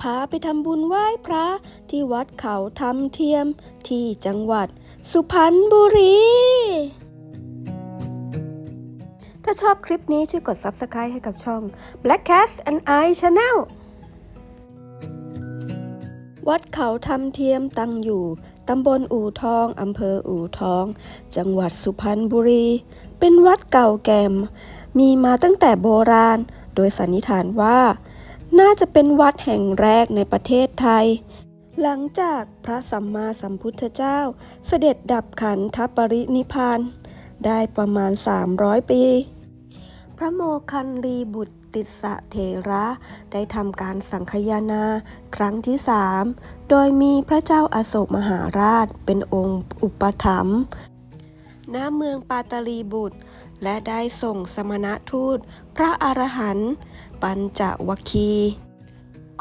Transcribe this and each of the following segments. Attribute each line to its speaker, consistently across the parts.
Speaker 1: พาไปทำบุญไหว้พระที่วัดเขาทำเทียมที่จังหวัด สุพรรณบุรี ถ้าชอบคลิปนี้ช่วยกด Subscribe ให้กับช่อง Blackcast and I Channel วัดเขาทำเทียมตั้งอยู่ ตำบลอู่ทอง อำเภออู่ทอง จังหวัดสุพรรณบุรี เป็นวัดเก่าแก่มมีมาตั้งแต่โบราณ โดยสันนิษฐานว่า น่าจะเป็นวัดแห่งแรกในประเทศไทย หลังจากพระสัมมาสัมพุทธเจ้า เสด็จดับขันธปรินิพานได้ประมาณ 300 ปี พระโมคคันลีบุตรติสะเถระได้ทำการสังคานาครั้งที่สามโดยมีพระเจ้าอาโศกมหาราชเป็นองค์อุปถัมภ์ณเมืองปาตาลีบุตร และได้ส่งสมณทูต พระอรหันต์ ปัญจวัคคีย์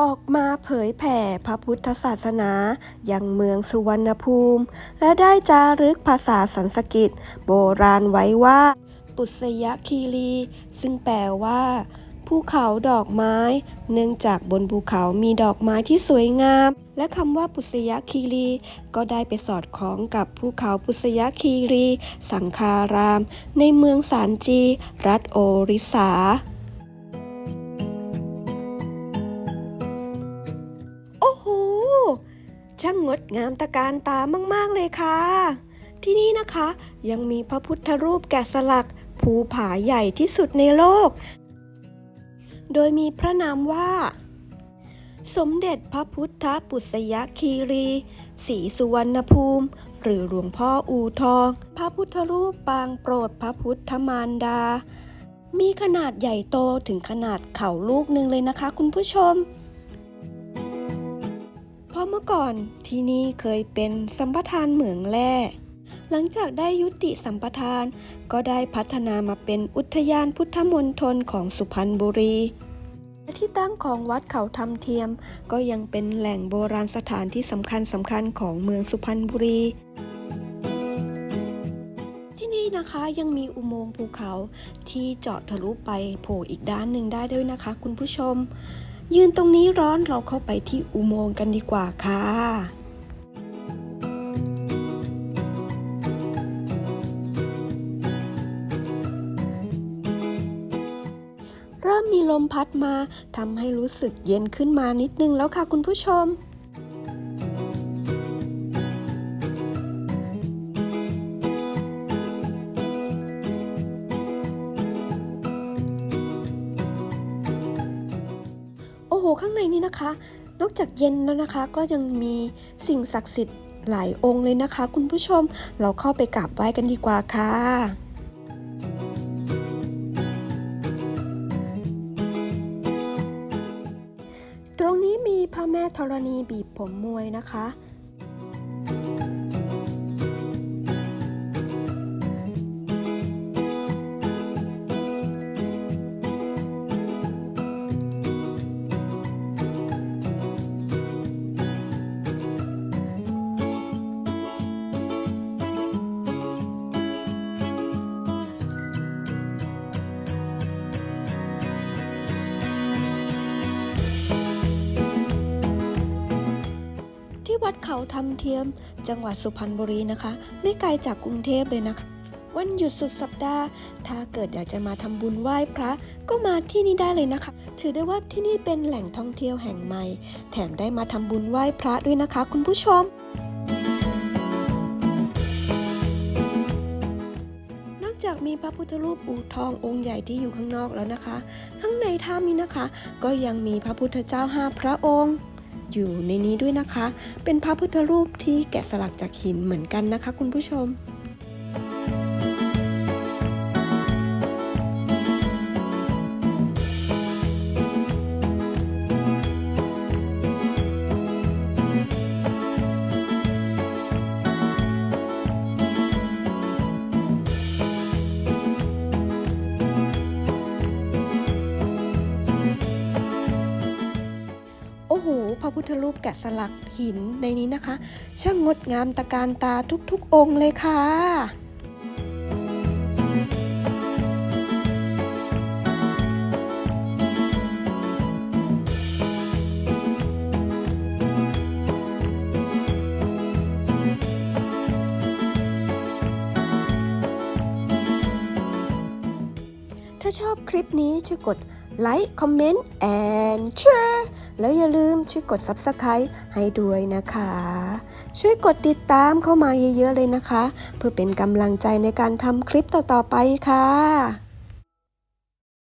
Speaker 1: ออกมาเผยแผ่พระพุทธศาสนาอยังเมืองสุวรรณภูมิ และได้จารึกภาษาสันสกฤตโบราณไว้ว่า ปุษยคีรี ซึ่งแปลว่าภูเขาดอกไม้ เนื่องจากบนภูเขามีดอกไม้ที่สวยงาม และคำว่าปุษยคีรี ก็ได้ไปสอดคล้องกับภูเขาปุษยคีรี สังคาราม ในเมืองสารจี รัฐโอริสา ช่างงดงามตะการตามากๆเลยค่ะ ที่นี่นะคะยังมีพระพุทธรูปแกะสลัก ภูผาใหญ่ที่สุดในโลก โดยมีพระนามว่า สมเด็จพระพุทธปุษยคีรีศรีสุวรรณภูมิ หรือหลวงพ่ออูทอง พระพุทธรูปปางโปรดพระพุทธมารดา มีขนาดใหญ่โตถึงขนาดเข่าลูกหนึ่งเลยนะคะคุณผู้ชม เพราเมื่อก่อนที่นี่เคยเป็นสัมปทานเหมืองแร่หลังจากได้ยุติสัมปทาน ก็ได้พัฒนามาเป็นอุทยานพุทธมณฑลของสุพรรณบุรีและที่ตั้งของวัดเขาทำเทียม ก็ยังเป็นแหล่งโบราณสถานที่สำคัญสำคัญของเมืองสุพรรณบุรี ที่นี่นะคะยังมีอุโมงค์ภูเขาที่เจาะทะลุไปโผล่อีกด้านหนึ่งได้ด้วยนะคะ คุณผู้ชม ยืนตรงนี้ร้อนเราเข้าไปที่อุโมงค์กันดีกว่าค่ะเริ่มมีลมพัดมาทำให้รู้สึกเย็นขึ้นมานิดนึงแล้วค่ะคุณผู้ชม หข้างในนี้นะคะ นอกจากเย็นแล้วนะคะ ก็ยังมีสิ่งศักดิ์สิทธิ์หลายองค์เลยนะคะ คุณผู้ชมเราเข้าไปกราบไหว้กันดีกว่าค่ะตรงนี้มีพระแม่ธรณีบีบผมมวยนะคะ ดเขาทำเทียม จังหวัดสุพรรณบุรีนะคะ ไม่ไกลจากกรุงเทพเลยนะคะวันหยุดสุดสัปดาห์ ถ้าเกิดอยากจะมาทำบุญไหว้พระก็มาที่นี่ได้เลยนะคะ ถือได้ว่าที่นี่เป็นแหล่งท่องเที่ยวแห่งใหม่ แถมได้มาทำบุญไหว้พระด้วยนะคะ คุณผู้ชม นอกจากมีพระพุทธรูปอู่ทององค์ใหญ่ที่อยู่ข้างนอกแล้วนะคะ ข้างในถ้ำนี้นะคะ ก็ยังมีพระพุทธเจ้าห้าพระองค์ อยู่ในนี้ด้วยนะคะ เป็นพระพุทธรูปที่แกะสลักจากหินเหมือนกันนะคะ คุณผู้ชม พระพุทธรูปแกะสลักหินในนี้นะคะ ช่างงดงามตะการตาทุกๆ องค์เลยค่ะถ้าชอบคลิปนี้ช่วยกด ไลค์คอมเมนต์ and share แล้วอย่าลืมช่วยกด Subscribe ให้ด้วยนะคะ ช่วยกดติดตามเข้ามาเยอะๆเลยนะคะ เพื่อเป็นกำลังใจในการทำคลิปต่อๆไปค่ะ